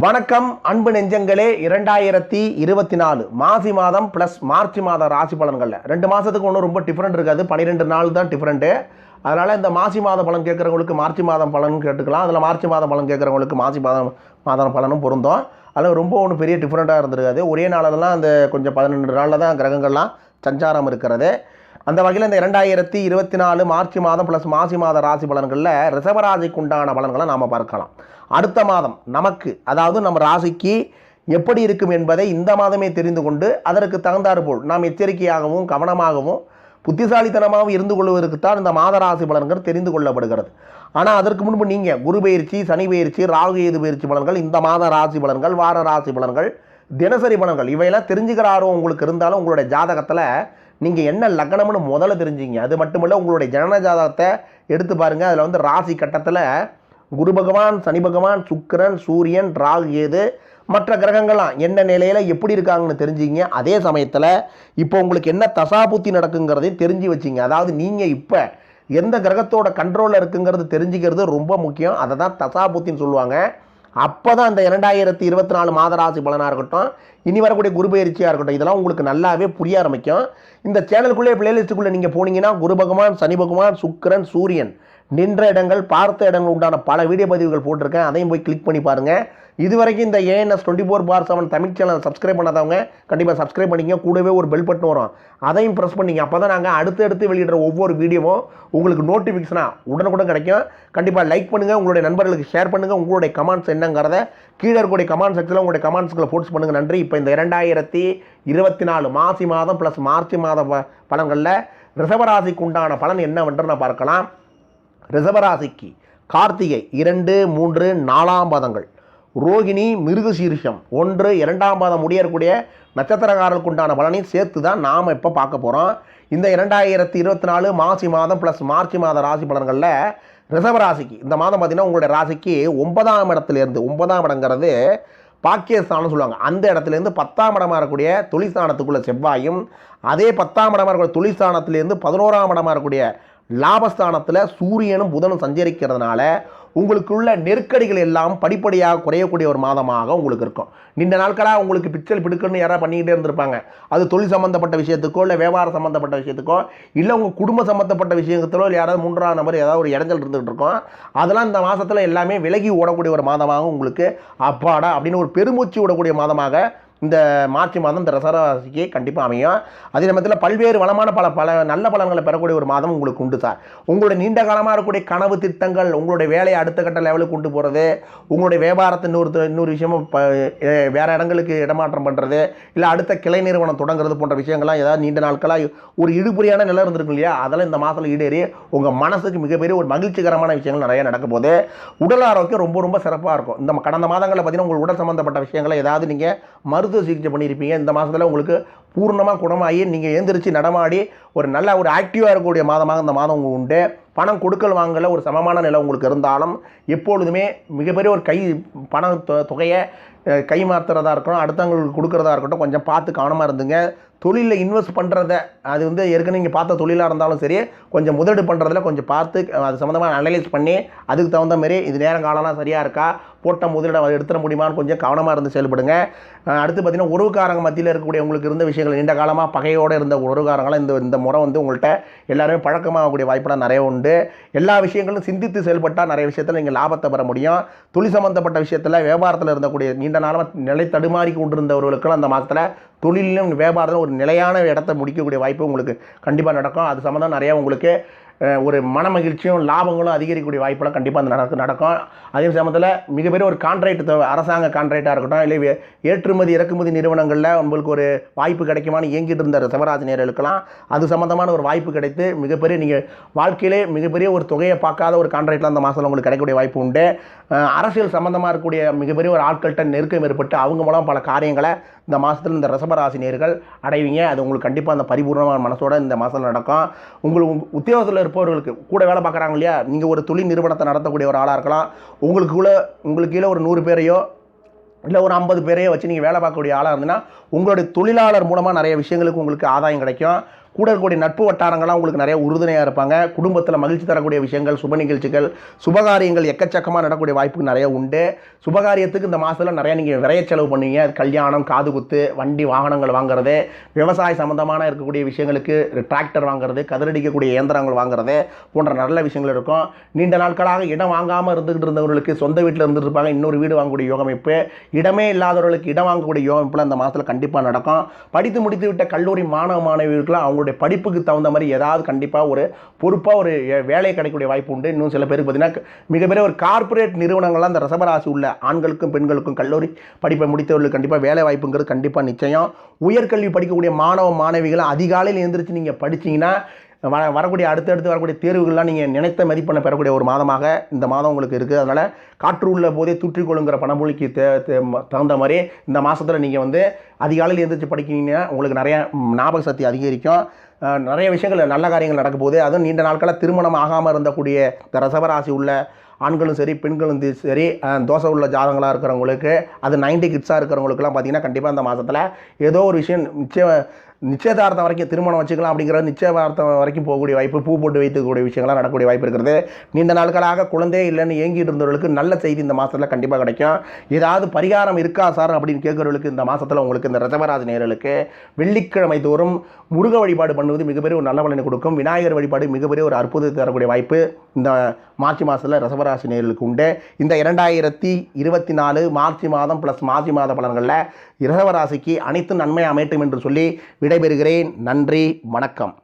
வணக்கம் அன்பு நெஞ்சங்களே. இரண்டாயிரத்தி இருபத்தி நாலு மாசி மாதம் ப்ளஸ் மார்ச் மாத ராசி பலன்களில். ரெண்டு மாதத்துக்கு ஒன்றும் ரொம்ப டிஃப்ரெண்ட் இருக்காது. பன்னிரெண்டு நாள் தான் டிஃப்ரெண்ட்டு அதனால் இந்த மாசி மாத பலன் கேட்குறவங்களுக்கு மார்ச் மாதம் பலன் கேட்டுக்கலாம். அதில் மார்ச் மாத பலன் கேட்குறவங்களுக்கு மாசி மாதம் மாதம் பலனும் பொருந்தும். அதில் ரொம்ப ஒன்றும் பெரிய டிஃப்ரெண்ட்டாக இருந்திருக்காது. ஒரே நாளெல்லாம் அந்த கொஞ்சம் பதினெண்டு நாளில் தான் கிரகங்கள்லாம் சஞ்சாரம் இருக்கிறது. அந்த வகையில் இந்த இரண்டாயிரத்தி இருபத்தி நாலு மார்ச் மாதம் ப்ளஸ் மாசி மாத ராசி பலன்களில் ரிசவராசிக்கு உண்டான பலன்களை நாம் பார்க்கலாம். அடுத்த மாதம் நமக்கு அதாவது நம்ம ராசிக்கு எப்படி இருக்கும் என்பதை இந்த மாதமே தெரிந்து கொண்டு அதற்கு தகுந்தாற்போல் நாம் எச்சரிக்கையாகவும் கவனமாகவும் புத்திசாலித்தனமாகவும் இருந்து கொள்வதற்குத்தான் இந்த மாத ராசி பலன்கள் தெரிந்து கொள்ளப்படுகிறது. ஆனால் அதற்கு முன்பு நீங்கள் குரு பயிற்சி சனி பயிற்சி ராகு ஏது பயிற்சி பலன்கள் இந்த மாத ராசி பலன்கள் வார ராசி பலன்கள் தினசரி பலன்கள் இவையெல்லாம் தெரிஞ்சுக்கிற ஆர்வம் உங்களுக்கு இருந்தாலும் உங்களுடைய ஜாதகத்தில் நீங்கள் என்ன லக்னம்னு முதல்ல தெரிஞ்சுங்க அது மட்டுமல்ல உங்களுடைய ஜனன ஜாதகத்தை எடுத்து பாருங்கள் அதில் வந்து ராசி கட்டத்தில் குரு பகவான் சனி பகவான் சுக்கிரன் சூரியன் ராகு ஏது மற்ற கிரகங்கள்லாம் என்ன நிலையில் எப்படி இருக்காங்கன்னு தெரிஞ்சுங்க அதே சமயத்தில் இப்போ உங்களுக்கு என்ன தசாபுத்தி நடக்குங்கிறதையும் தெரிஞ்சு வச்சிங்க. அதாவது நீங்கள் இப்போ எந்த கிரகத்தோட கண்ட்ரோலில் இருக்குங்கிறது தெரிஞ்சுக்கிறது ரொம்ப முக்கியம். அதை தான் தசாபுத்தின்னு சொல்லுவாங்க. அப்போ தான் அந்த இரண்டாயிரத்தி இருபத்தி நாலு மாதராசி பலனாக இருக்கட்டும் இனி வரக்கூடிய குரு பயிற்சியாக இருக்கட்டும் இதெல்லாம் உங்களுக்கு நல்லாவே புரிய ஆரம்பிக்கும். இந்த சேனலுக்குள்ளே பிளேலிஸ்ட்டுக்குள்ளே நீங்கள் போனீங்கன்னா குரு பகவான் சனி பகவான் சுக்கரன் சூரியன் நின்ற இடங்கள் பார்த்த இடங்கள் உண்டான பல வீடியோ பதிவுகள் போட்டிருக்கேன். அதையும் போய் கிளிக் பண்ணி பாருங்கள் இதுவரைக்கும் இந்த ANS twenty four by seven Tamil channel subscribe பண்ணாதவங்க கண்டிப்பாக சப்ஸ்கிரைப் பண்ணிங்க கூடவே ஒரு பெல் பட்டன் வரும். அதையும் ப்ரெஸ் பண்ணிங்க. அப்போ தான் நாங்கள் அடுத்தடுத்து வெளியிடுற ஒவ்வொரு வீடியோவும் உங்களுக்கு நோட்டிஃபிகேஷனாக உடனுக்குடன் கிடைக்கும். கண்டிப்பாக லைக் பண்ணுங்கள் உங்களுடைய நண்பர்களுக்கு ஷேர் பண்ணுங்கள் உங்களுடைய கமெண்ட்ஸ் என்னங்கிறத கீழே இருக்கக்கூடிய கமெண்ட் செக்ஷனில் உங்களுடைய கமெண்ட்ஸ்களை போஸ்ட் பண்ணுங்கள் நன்றி. இப்போ இந்த இரண்டாயிரத்தி இருபத்தி நாலு மாசி மாதம் ப்ளஸ் மார்ச் மாத ப- பலன்களில் ரிசவராசிக்கு உண்டான பலன் என்னவென்று நான் பார்க்கலாம். ரிசவராசிக்கு கார்த்திகை இரண்டு மூன்று நாலாம் பதங்கள். ரோகிணி மிருகசீரிஷம். ஒன்று இரண்டாம் பாதம் முடியக்கூடிய நட்சத்திரக்காரர்களுக்கு உண்டான பலனையும் சேர்த்து தான் நாம் இப்போ பார்க்க போகிறோம் இந்த இரண்டாயிரத்தி இருபத்தி நாலு மாசி மாதம் ப்ளஸ் மார்ச் மாத ராசி பலன்களில் ரிசவராசிக்கு இந்த மாதம் பார்த்திங்கன்னா உங்களுடைய ராசிக்கு ஒன்பதாம் இடத்துலேருந்து ஒன்பதாம் இடங்கிறது பாக்கியஸ்தானம்னு சொல்லுவாங்க. அந்த இடத்துலேருந்து பத்தாம் இடமாக இருக்கக்கூடிய தொழிற்ஸ்தானத்துக்குள்ள செவ்வாயும் அதே பத்தாம் இடமாக இருக்கக்கூடிய தொழிற்ஸ்தானத்துலேருந்து பதினோராம் இடமாக இருக்கக்கூடிய லாபஸ்தானத்தில் சூரியனும் புதனும் சஞ்சரிக்கிறதுனால உங்களுக்குள்ள நெருக்கடிகள் எல்லாம் படிப்படியாக குறையக்கூடிய ஒரு மாதமாக உங்களுக்கு இருக்கும். நீண்ட நாட்களாக உங்களுக்கு பிச்சல் பிடுக்குன்னு யாராவது பண்ணிக்கிட்டே இருந்திருப்பாங்க. அது தொழில் சம்மந்தப்பட்ட விஷயத்துக்கோ இல்லை வியாபாரம் சம்மந்தப்பட்ட விஷயத்துக்கோ இல்லை உங்கள் குடும்ப சம்மந்தப்பட்ட விஷயத்திலோ இல்லை யாராவது மூன்றாம் நபர் ஏதாவது ஒரு இடைஞ்சல் இருந்துகிட்டு இருக்கோம். அதெல்லாம் இந்த மாதத்தில் எல்லாமே விலகி ஓடக்கூடிய ஒரு மாதமாக உங்களுக்கு அப்பாடா அப்படின்னு ஒரு பெருமூச்சு விடக்கூடிய மாதமாக இந்த மார்ச் மாதம் இந்த ரசராசிக்கு கண்டிப்பாக அமையும். அதே சமயத்தில் பல்வேறு வளமான பல பல நல்ல பலன்களை பெறக்கூடிய ஒரு மாதம் உங்களுக்கு உண்டு சார். உங்களுடைய நீண்ட காலமாக இருக்கக்கூடிய கனவு திட்டங்கள் உங்களுடைய வேலையை அடுத்த கட்ட லெவலுக்கு கொண்டு போகிறது உங்களுடைய வியாபாரத்தை இன்னொரு இன்னொரு விஷயமும் வேறு இடங்களுக்கு இடமாற்றம் பண்ணுறது இல்லை அடுத்த கிளை நிறுவனம் தொடங்குறது போன்ற விஷயங்கள்லாம் ஏதாவது நீண்ட நாட்களாக ஒரு இடுபறியான நிலை இருந்திருக்கும் இல்லையா? அதெல்லாம் இந்த மாதத்தில் ஈடேறி உங்கள் மனசுக்கு மிகப்பெரிய ஒரு மகிழ்ச்சிகரமான விஷயங்கள் நிறைய நடக்க போகுது. உடல் ஆரோக்கியம் ரொம்ப ரொம்ப சிறப்பாக இருக்கும். இந்த கடந்த மாதங்களில் பார்த்தீங்கன்னா உங்கள் உடல் சம்மந்தப்பட்ட விஷயங்களை ஏதாவது நீங்கள் மருத்துவ சிகிச்சை பண்ணியிருப்பீங்க. இந்த மாதத்தில் உங்களுக்கு பூர்ணமாக குணமாகி நீங்கள் எழுந்திரிச்சு நடமாடி ஒரு நல்ல ஒரு ஆக்டிவாக இருக்கக்கூடிய மாதமாக இந்த மாதம் உங்களுக்கு உண்டு. பணம் கொடுக்கல் வாங்கல ஒரு சமமான நிலை உங்களுக்கு இருந்தாலும் எப்பொழுதுமே மிகப்பெரிய ஒரு கை பண தொ- தொகையை கை மாற்றுறதா இருக்கட்டும் அடுத்தவங்களுக்கு கொடுக்குறதா இருக்கட்டும் கொஞ்சம் பார்த்து கவனமாக இருந்துங்க. தொழிலில் இன்வெஸ்ட் பண்ணுறத அது வந்து ஏற்கனவே நீங்கள் பார்த்த தொழிலாக இருந்தாலும் சரி கொஞ்சம் முதலீடு பண்ணுறதுல கொஞ்சம் பார்த்து அது சம்மந்தமாக அனலைஸ் பண்ணி அதுக்கு தகுந்த மாதிரி இது நேரம் காலம்லாம் சரியாக இருக்கா போட்ட முதலீடை எடுத்துட முடியுமான்னு கொஞ்சம் கவனமாக இருந்து செயல்படுங்க. அடுத்து பார்த்தீங்கன்னா உறவுக்காரங்க மத்தியில் இருக்கக்கூடிய உங்களுக்கு இருந்த விஷயங்கள் நீண்ட காலமாக பகையோடு இருந்த உறவுக்காரங்களாம் இந்த இந்த முறை வந்து உங்கள்கிட்ட எல்லாருமே பழக்கமாகக்கூடிய வாய்ப்பெல்லாம் நிறைய உண்டு. எல்லா விஷயங்களும் சிந்தித்து செயல்பட்டால் நிறைய விஷயத்தில் நீங்கள் லாபத்தை பெற முடியும். தொழில் சம்மந்தப்பட்ட விஷயத்தில் வியாபாரத்தில் இருந்தக்கூடிய நீண்ட நாளமாக நிலை தடுமாறி கொண்டிருந்தவர்களுக்கெல்லாம் அந்த மாதத்தில் தொழிலும் வியாபாரத்தில் ஒரு நிலையான இடத்த முடிக்கக்கூடிய வாய்ப்பு உங்களுக்கு கண்டிப்பாக நடக்கும். அது சம்மந்தம் நிறையா உங்களுக்கு ஒரு மன மகிழ்ச்சியும் லாபங்களும் அதிகரிக்கக்கூடிய வாய்ப்பெல்லாம் கண்டிப்பாக அந்த நடக்கும் நடக்கும். அதே சமயத்தில் மிகப்பெரிய ஒரு கான்ட்ராக்ட் அரசாங்க கான்ட்ராக்டாக இருக்கட்டும் இல்லை ஏற்றுமதி இறக்குமதி நிறுவனங்களில் உங்களுக்கு ஒரு வாய்ப்பு கிடைக்குமான்னு இயங்கிட்டு இருந்த சிவராஜினியர்களுக்கெல்லாம் அது சம்மந்தமான ஒரு வாய்ப்பு கிடைத்து மிகப்பெரிய நீங்கள் வாழ்க்கையிலே மிகப்பெரிய ஒரு தொகையை பார்க்காத ஒரு கான்ட்ராக்டில் அந்த மாதத்தில் உங்களுக்கு கிடைக்கக்கூடிய வாய்ப்பு உண்டு. அரசியல் சம்மந்தமாக இருக்கக்கூடிய மிகப்பெரிய ஒரு ஆட்கள்கிட்ட நெருக்கம் ஏற்பட்டு அவங்க மூலம் பல காரியங்களை இந்த மாதத்தில் இந்த ரிஷபராசினியர்கள் அடைவீங்க. அது உங்களுக்கு கண்டிப்பாக அந்த பரிபூர்ணமான மனசோட இந்த மாதத்தில் நடக்கும். உங்களுக்கு உத்தியோகத்தில் இருப்பவர்களுக்கு கூட வேலை பார்க்குறாங்க இல்லையா? நீங்கள் ஒரு தொழில் நிறுவனத்தை நடத்தக்கூடிய ஒரு ஆளாக இருக்கலாம். உங்களுக்குள்ள உங்களுக்கு கீழே ஒரு நூறு பேரையோ இல்லை ஒரு ஐம்பது பேரையோ வச்சு நீங்கள் வேலை பார்க்கக்கூடிய ஆளாக இருந்தீங்கன்னா உங்களுடைய தொழிலாளர் மூலமாக நிறைய விஷயங்களுக்கு உங்களுக்கு ஆதாயம் கிடைக்கும். கூட இருக்கக்கூடிய நட்பு வட்டாரங்கள்லாம் உங்களுக்கு நிறைய உறுதுணையாக இருப்பாங்க. குடும்பத்தில் மகிழ்ச்சி தரக்கூடிய விஷயங்கள் சுப நிகழ்ச்சிகள் சுபகாரியங்கள் எக்கச்சக்கமாக நடக்கக்கூடிய வாய்ப்பு நிறைய உண்டு. சுபகாரியத்துக்கு இந்த மாதத்தில் நிறைய நீங்கள் விரைய செலவு பண்ணுவீங்க. கல்யாணம் காது குத்து வண்டி வாகனங்கள் வாங்குறது விவசாய சம்மந்தமான இருக்கக்கூடிய விஷயங்களுக்கு டிராக்டர் வாங்குறது கதிரடிக்கக்கூடிய இயந்திரங்கள் வாங்குறது போன்ற நல்ல விஷயங்கள் இருக்கும். நீண்ட நாட்களாக இடம் வாங்காமல் இருந்துகிட்டு இருந்தவர்களுக்கு சொந்த வீட்டில் இருந்துட்டு இருப்பாங்க. இன்னொரு வீடு வாங்கக்கூடிய யோகமைப்பு. இடமே இல்லாதவர்களுக்கு இடம் வாங்கக்கூடிய யோகமைப்புலாம் இந்த மாதத்தில் கண்டிப்பாக நடக்கும். படித்து முடித்து விட்ட கல்லூரி மாணவ மாணவிகளுக்குலாம் அவங்களுடைய படிப்புக்கு தகுந்த மாதிரி ஏதாவது கண்டிப்பாக ஒரு பொறுப்பாக ஒரு வேலை கிடைக்கக்கூடிய வாய்ப்பு உண்டு. இன்னும் சில பேருக்கு பார்த்தீங்கன்னா மிகப்பெரிய ஒரு கார்ப்பரேட் நிறுவனங்கள்லாம் அந்த ரசபராசி உள்ள ஆண்களுக்கும் பெண்களுக்கும் கல்லூரி படிப்பை முடித்தவர்களுக்கு கண்டிப்பாக வேலை வாய்ப்புங்கிறது கண்டிப்பாக நிச்சயம். உயர்கல்வி படிக்கக்கூடிய மாணவ மாணவிகளை அதிகாலையில் எழுந்திரிச்சு நீங்கள் படிச்சீங்கன்னா வர வரக்கூடிய அடுத்தடுத்து வரக்கூடிய தேர்வுகள்லாம் நீங்கள் நினைத்த மதிப்பெண்ணை பெறக்கூடிய ஒரு மாதமாக இந்த மாதம் உங்களுக்கு இருக்குது அதனால் காற்று உள்ள போதே தூற்றிக்கொள்ளுங்கிற பணமொழிக்கு தே தகுந்த மாதிரி இந்த மாதத்தில் நீங்கள் வந்து அதிகாலையில் எழுந்திரிச்சு படிக்கிறீங்கன்னா உங்களுக்கு நிறைய ஞாபக சக்தி அதிகரிக்கும். நிறைய விஷயங்கள் நல்ல காரியங்கள் நடக்க போகுது. அதுவும் நீண்ட நாட்களாக திருமணம் ஆகாமல் இருந்தக்கூடிய இந்த ரசவராசி உள்ள ஆண்களும் சரி பெண்களும் சரி தோசை உள்ள ஜாதகங்களாக இருக்கிறவங்களுக்கு அது 90 கிட்ஸாக இருக்கிறவங்களுக்குலாம் பார்த்திங்கன்னா கண்டிப்பாக அந்த மாதத்தில் ஏதோ ஒரு விஷயம் நிச்சயம் நிச்சயதார்த்தம் வரைக்கும் திருமணம் வச்சுக்கலாம் அப்படிங்கிற நிச்சயதார்த்தம் வரைக்கும் போகக்கூடிய வாய்ப்பு பூ போட்டு வைத்துக்கூடிய விஷயங்கள்லாம் நடக்கக்கூடிய வாய்ப்பு இருக்கிறது நீண்ட நாட்களாக குழந்தையே இல்லைன்னு ஏங்கிட்டு இருந்தவர்களுக்கு நல்ல செய்தி இந்த மாதத்தில் கண்டிப்பாக கிடைக்கும். ஏதாவது பரிகாரம் இருக்கா சார் அப்படின்னு கேட்குறவர்களுக்கு இந்த மாதத்தில் உங்களுக்கு இந்த ரசவராஜ் நேயர்களுக்கு வெள்ளிக்கிழமை தோறும் முருக வழிபாடு பண்ணுவது மிகப்பெரிய ஒரு நல்ல பலனை கொடுக்கும். விநாயகர் வழிபாடு மிகப்பெரிய ஒரு அற்புதத்தை தரக்கூடிய வாய்ப்பு இந்த மார்ச் மாதத்தில் ரசவராசி நேர்களுக்கு உண்டு. இந்த இரண்டாயிரத்தி இருபத்தி நாலு மார்ச் மாதம் ப்ளஸ் மாசி மாத பலன்களில் இரசவராசிக்கு அனைத்து நன்மை அமையட்டும் என்று சொல்லி விடைபெறுகிறேன். நன்றி வணக்கம்.